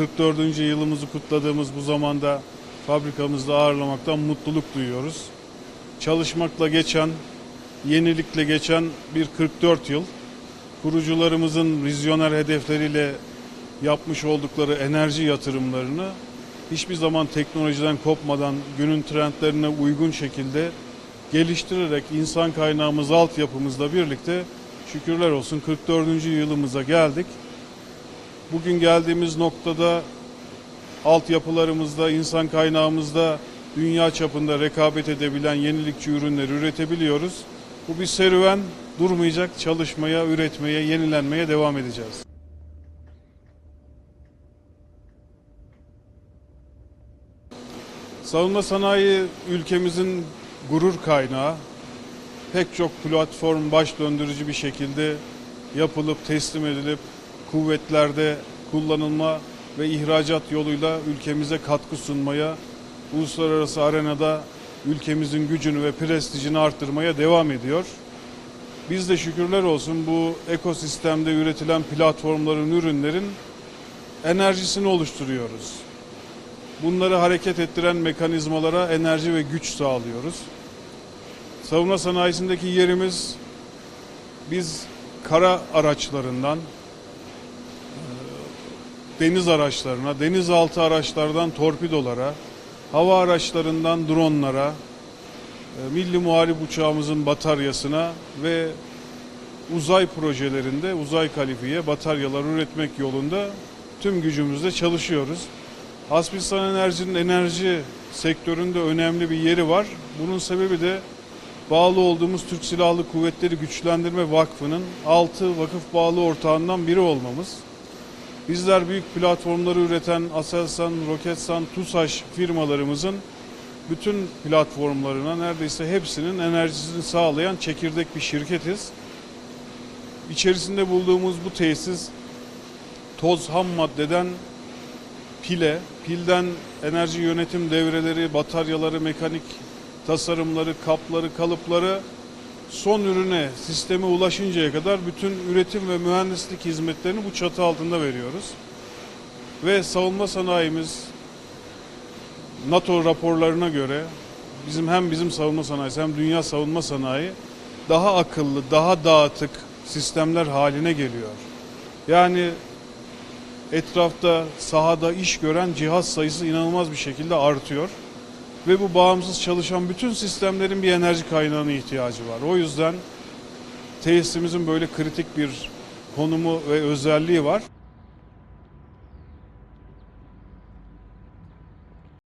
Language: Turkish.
44. yılımızı kutladığımız bu zamanda fabrikamızda ağırlamaktan mutluluk duyuyoruz. Çalışmakla geçen, yenilikle geçen bir 44 yıl. Kurucularımızın vizyoner hedefleriyle yapmış oldukları enerji yatırımlarını hiçbir zaman teknolojiden kopmadan günün trendlerine uygun şekilde geliştirerek insan kaynağımız, altyapımızla birlikte şükürler olsun 44. yılımıza geldik. Bugün geldiğimiz noktada altyapılarımızda, insan kaynağımızda dünya çapında rekabet edebilen yenilikçi ürünleri üretebiliyoruz. Bu bir serüven, durmayacak, çalışmaya, üretmeye, yenilenmeye devam edeceğiz. Savunma sanayi ülkemizin gurur kaynağı. Pek çok platform baş döndürücü bir şekilde yapılıp teslim edilip kuvvetlerde kullanılma ve ihracat yoluyla ülkemize katkı sunmaya, uluslararası arenada ülkemizin gücünü ve prestijini arttırmaya devam ediyor. Biz de şükürler olsun bu ekosistemde üretilen platformların, ürünlerin enerjisini oluşturuyoruz. Bunları hareket ettiren mekanizmalara enerji ve güç sağlıyoruz. Savunma sanayisindeki yerimiz biz kara araçlarından deniz araçlarına, denizaltı araçlardan torpidolara, hava araçlarından dronlara, e, milli muharip uçağımızın bataryasına ve uzay projelerinde uzay kalifiye bataryalar üretmek yolunda tüm gücümüzle çalışıyoruz. Hasbisan Enerji'nin enerji sektöründe önemli bir yeri var. Bunun sebebi de bağlı olduğumuz Türk Silahlı Kuvvetleri Güçlendirme Vakfı'nın 6 vakıf bağlı ortağından biri olmamız. Bizler büyük platformları üreten Aselsan, Roketsan, TUSAŞ firmalarımızın bütün platformlarına neredeyse hepsinin enerjisini sağlayan çekirdek bir şirketiz. İçerisinde bulduğumuz bu tesis toz ham maddeden pile, pilden enerji yönetim devreleri, bataryaları, mekanik tasarımları, kapları, kalıpları son ürüne, sisteme ulaşıncaya kadar bütün üretim ve mühendislik hizmetlerini bu çatı altında veriyoruz. Ve savunma sanayimiz NATO raporlarına göre bizim hem bizim savunma sanayisi hem dünya savunma sanayi daha akıllı, daha dağıtık sistemler haline geliyor. Yani etrafta sahada iş gören cihaz sayısı inanılmaz bir şekilde artıyor. Ve bu bağımsız çalışan bütün sistemlerin bir enerji kaynağına ihtiyacı var. O yüzden tesisimizin böyle kritik bir konumu ve özelliği var.